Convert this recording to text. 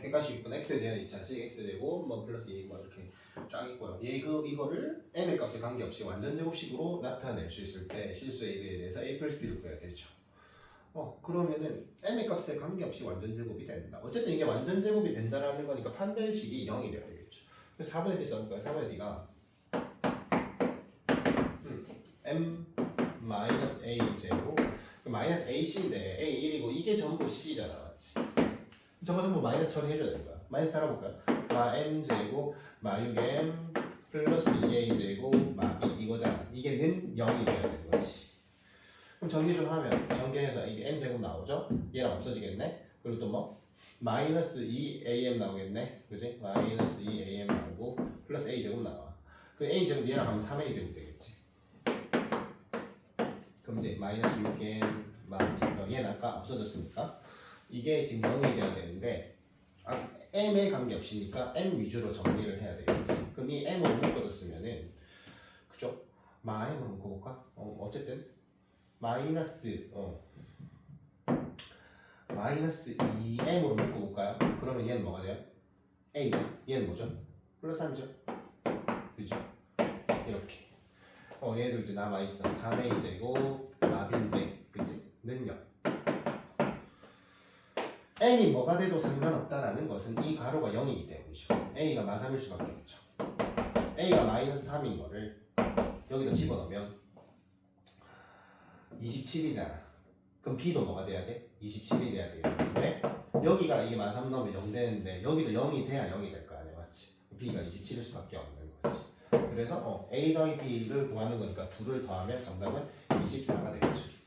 객관식 6분 x에 대한 2차식 x 제곱 뭐 플러스 2 뭐 이렇게 쫙 있고요. 이거 이거를 m의 값에 관계없이 완전 제곱식으로 나타낼 수 있을 때 실수 a b에 대해서 a 플러스 b를 구해야 되죠. 어 그러면은 m의 값에 관계없이 완전 제곱이 된다. 어쨌든 이게 완전 제곱이 된다라는 거니까 판별식이 0이 돼야 되겠죠. 그래서 4분의 d 써볼까요? 4분의 d가 음, m 마이너스 a 제곱 그 마이너스 ac인데 a 1이고 이게 전부 c잖아, 맞지? 저거 전부 마이너스 처리해줘야 되는 거야. 마이너스 알아볼까요? 마 m 제곱 마 6m 플러스 2a 제곱 마 b 이거잖아. 이게 는 0이 돼야 되는 거지. 그럼 정리 좀 하면 전개해서 이게 m 제곱 나오죠? 얘랑 없어지겠네. 그리고 또 뭐? 마이너스 2am 나오겠네. 그지? 마이너스 2am 나오고 플러스 a 제곱 나와. 그 a 제곱 얘랑 하면 3a 제곱 되겠지. 그럼 이제 마이너스 6m 마 b 얘는 아까 없어졌으니까 이게 지금 0이 돼야 되는데 아, m에 관계없이니까 m 위주로 정리를 해야 되겠지. 그럼 이 m으로 묶어졌으면은 그죠? 마 m으로 묶어볼까? 어, 어쨌든 마이너스 어 마이너스 2m으로 묶어볼까요? 그러면 얘는 뭐가 돼요? a죠. 얘는 뭐죠? 플러스 3이죠. 그죠? 이렇게 어 얘들 이제 남아 있어. 3a 제곱 마빈데 그치? 는요. M이 뭐가 돼도 상관없다라는 것은 이 가로가 0이기 때문이죠. a가 마3일 수밖에 없죠. a가 마이너스 3인 거를 여기다 집어넣으면 27이잖아. 그럼 b도 뭐가 돼야 돼? 27이 돼야 되겠는데 여기가 이게 마3 넣으면 0 되는데 여기도 0이 돼야 0이 될 거 아니야, 맞지? b가 27일 수밖에 없는 거지. 그래서 어, a 더하기 b를 구하는 거니까 둘을 더하면 정답은 24가 되겠죠.